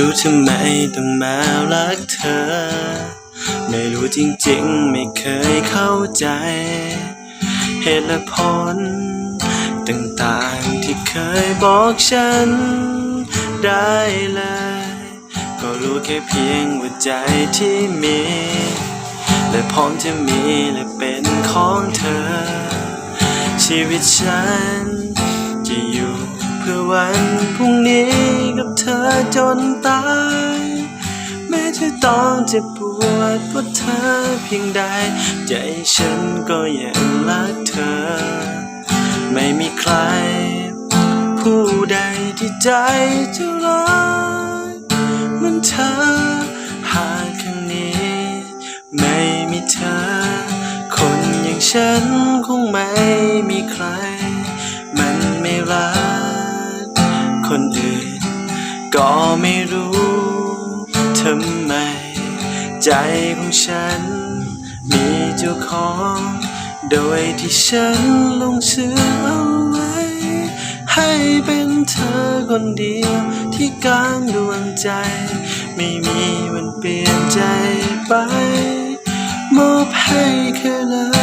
รู้ทำไมต้องมารักเธอ ไม่รู้จริงๆ ไม่เคยเข้าใจ เหตุและผลต่างๆที่เคยบอกฉัน ได้เลย ก็รู้แค่เพียงว่าใจที่มี และพร้อมจะมีและเป็นของเธอ ชีวิตฉัน จะอยู่เพื่อวันพรุ่งนี้ อจนตาย แม้จะต้องเจ็บปวดเพราะเธอเพียงใด ใจฉันก็ยังรักเธอ ไม่มีใคร ผู้ใดที่ใจจะรักเหมันเธอ หากข้งนี้ ไม่มีเธอ คนอย่างฉันคงไม่มีใคร ไม่รู้ทำไม ใจของฉัน มีเจ้าของ โดยที่ฉันลงเชื่อเอาไว้ให้เป็นเธอคนเดียวที่กลางดวงใจ ไม่มีวันเปลี่ยนใจไป มอบให้แค่เลย